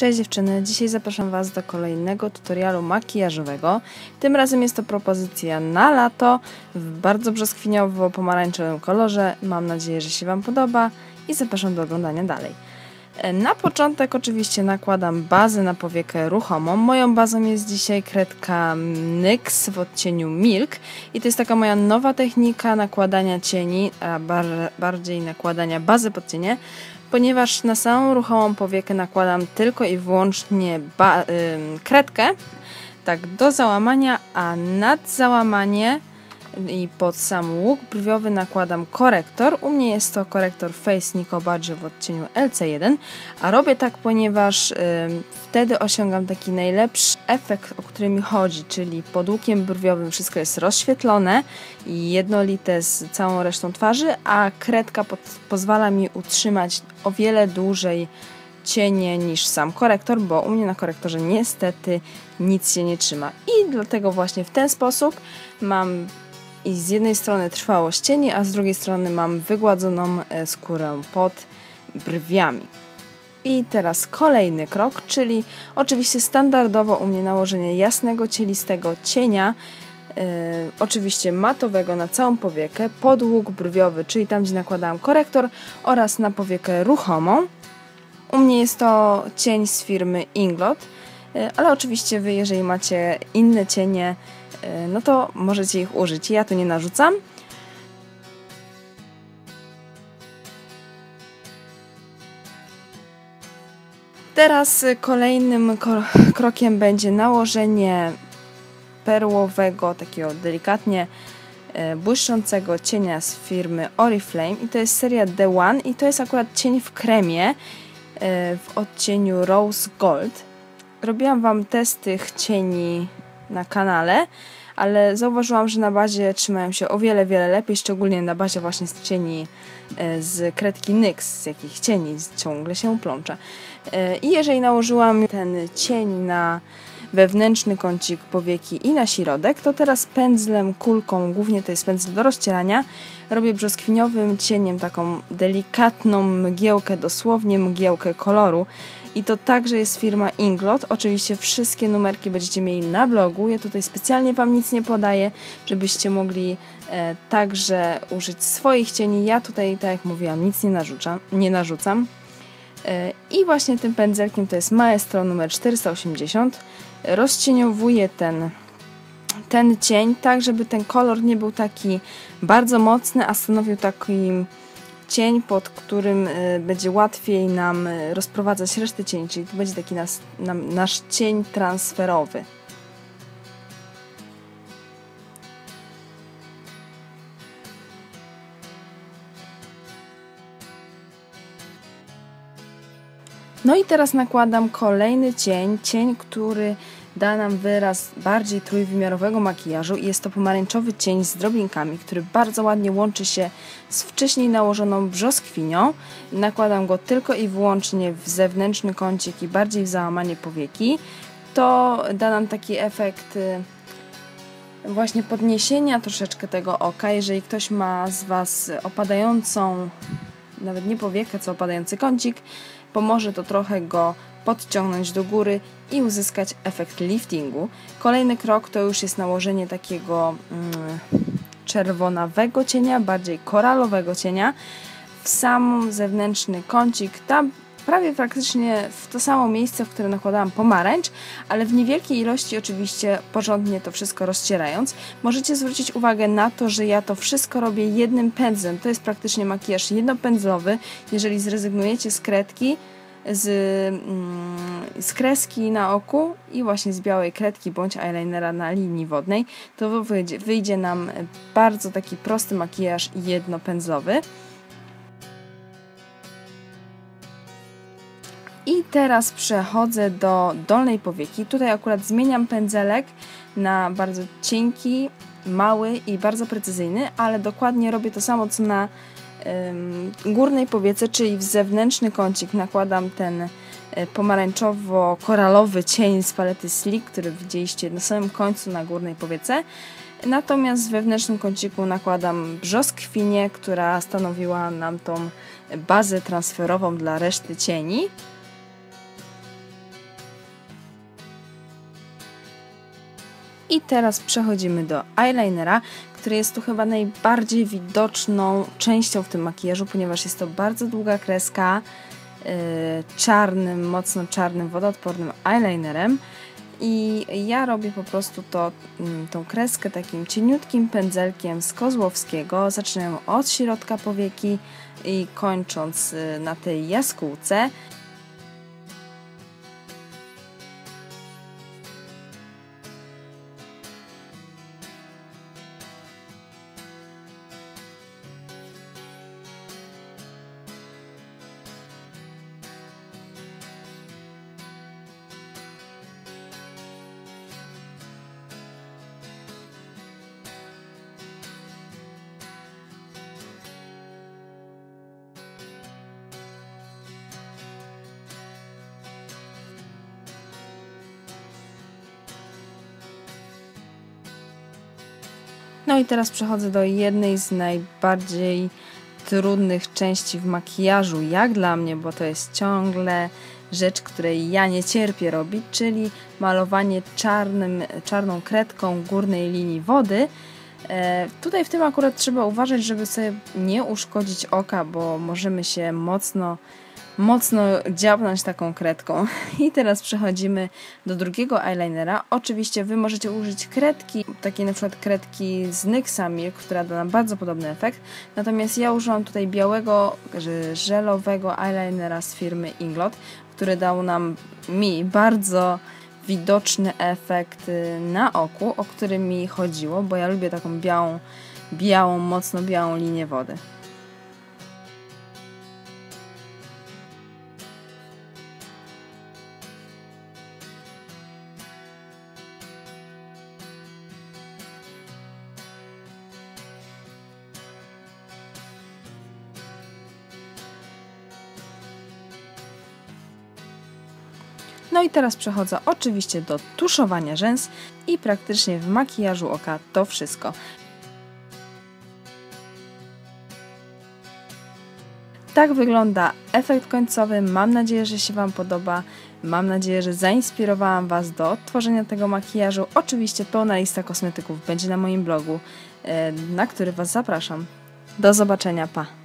Cześć dziewczyny, dzisiaj zapraszam Was do kolejnego tutorialu makijażowego. Tym razem jest to propozycja na lato w bardzo brzoskwiniowo-pomarańczowym kolorze. Mam nadzieję, że się Wam podoba i zapraszam do oglądania dalej. Na początek oczywiście nakładam bazę na powiekę ruchomą. Moją bazą jest dzisiaj kredka NYX w odcieniu Milk i to jest taka moja nowa technika nakładania cieni, a bar bardziej nakładania bazy pod cienie, ponieważ na samą ruchomą powiekę nakładam tylko i wyłącznie kredkę, tak do załamania, a nad załamanie i pod sam łuk brwiowy nakładam korektor. U mnie jest to korektor Face Nico Badge w odcieniu LC1, a robię tak, ponieważ y, wtedy osiągam taki najlepszy efekt, o który mi chodzi, czyli pod łukiem brwiowym wszystko jest rozświetlone i jednolite z całą resztą twarzy, a kredka pod, pozwala mi utrzymać o wiele dłużej cienie niż sam korektor, bo u mnie na korektorze niestety nic się nie trzyma. I dlatego właśnie w ten sposób mam i z jednej strony trwałość cieni, a z drugiej strony mam wygładzoną e, skórę pod brwiami. I teraz kolejny krok, czyli oczywiście standardowo u mnie nałożenie jasnego, cielistego cienia, yy, oczywiście matowego na całą powiekę, pod łuk brwiowy, czyli tam gdzie nakładałam korektor oraz na powiekę ruchomą. U mnie jest to cień z firmy Inglot, yy, ale oczywiście Wy, jeżeli macie inne cienie, no to możecie ich użyć. Ja tu nie narzucam. Teraz kolejnym krokiem będzie nałożenie perłowego, takiego delikatnie e, błyszczącego cienia z firmy Oriflame i to jest seria The One i to jest akurat cień w kremie e, w odcieniu Rose Gold. Robiłam Wam test tych cieni na kanale, ale zauważyłam, że na bazie trzymają się o wiele, wiele lepiej, szczególnie na bazie właśnie z cieni e, z kredki NYX, z jakich cieni ciągle się plącza. E, I jeżeli nałożyłam ten cień na wewnętrzny kącik powieki i na środek, to teraz pędzlem, kulką, głównie to jest pędzel do rozcierania, robię brzoskwiniowym cieniem taką delikatną mgiełkę, dosłownie mgiełkę koloru, i to także jest firma Inglot. Oczywiście wszystkie numerki będziecie mieli na blogu. Ja tutaj specjalnie Wam nic nie podaję, żebyście mogli e, także użyć swoich cieni. Ja tutaj, tak jak mówiłam, nic nie narzucam. Nie narzucam. E, I właśnie tym pędzelkiem, to jest Maestro numer 480, rozcieniowuję ten, ten cień tak, żeby ten kolor nie był taki bardzo mocny, a stanowił taki cień, pod którym e, będzie łatwiej nam e, rozprowadzać resztę cieni, czyli to będzie taki nas, nam, nasz cień transferowy. No i teraz nakładam kolejny cień, cień, który da nam wyraz bardziej trójwymiarowego makijażu i jest to pomarańczowy cień z drobinkami, który bardzo ładnie łączy się z wcześniej nałożoną brzoskwinią. Nakładam go tylko i wyłącznie w zewnętrzny kącik i bardziej w załamanie powieki. To da nam taki efekt y, właśnie podniesienia troszeczkę tego oka. Jeżeli ktoś ma z Was opadającą, nawet nie powiekę, co opadający kącik, pomoże to trochę go podciągnąć do góry i uzyskać efekt liftingu. Kolejny krok to już jest nałożenie takiego mm, czerwonawego cienia, bardziej koralowego cienia w sam zewnętrzny kącik, tam prawie praktycznie w to samo miejsce, w które nakładałam pomarańcz, ale w niewielkiej ilości oczywiście porządnie to wszystko rozcierając. Możecie zwrócić uwagę na to, że ja to wszystko robię jednym pędzlem. To jest praktycznie makijaż jednopędzlowy. Jeżeli zrezygnujecie z kredki, z, mm, z kreski na oku i właśnie z białej kredki bądź eyelinera na linii wodnej, to wyjdzie, wyjdzie nam bardzo taki prosty makijaż jednopędzlowy. I teraz przechodzę do dolnej powieki. Tutaj akurat zmieniam pędzelek na bardzo cienki, mały i bardzo precyzyjny, ale dokładnie robię to samo co na górnej powiece, czyli w zewnętrzny kącik nakładam ten e, pomarańczowo-koralowy cień z palety Slick, który widzieliście na samym końcu na górnej powiece. Natomiast w wewnętrznym kąciku nakładam brzoskwinię, która stanowiła nam tą bazę transferową dla reszty cieni. I teraz przechodzimy do eyelinera, który jest tu chyba najbardziej widoczną częścią w tym makijażu, ponieważ jest to bardzo długa kreska yy, czarnym, mocno czarnym, wodoodpornym eyelinerem. I ja robię po prostu to, mm, tą kreskę takim cieniutkim pędzelkiem z Kozłowskiego. Zaczynam od środka powieki i kończąc y, na tej jaskółce. No i teraz przechodzę do jednej z najbardziej trudnych części w makijażu, jak dla mnie, bo to jest ciągle rzecz, której ja nie cierpię robić, czyli malowanie czarnym, czarną kredką górnej linii wody. E, tutaj w tym akurat trzeba uważać, żeby sobie nie uszkodzić oka, bo możemy się mocno mocno dziabnąć taką kredką. I teraz przechodzimy do drugiego eyelinera. Oczywiście Wy możecie użyć kredki, takiej na przykład kredki z NYXa Milk, która da nam bardzo podobny efekt. Natomiast ja użyłam tutaj białego, żelowego eyelinera z firmy Inglot, który dał nam, mi, bardzo widoczny efekt y, na oku, o który mi chodziło, bo ja lubię taką białą, białą, mocno białą linię wody. No i teraz przechodzę oczywiście do tuszowania rzęs i praktycznie w makijażu oka to wszystko. Tak wygląda efekt końcowy. Mam nadzieję, że się Wam podoba. Mam nadzieję, że zainspirowałam Was do odtworzenia tego makijażu. Oczywiście pełna lista kosmetyków będzie na moim blogu, e, na który Was zapraszam. Do zobaczenia, pa!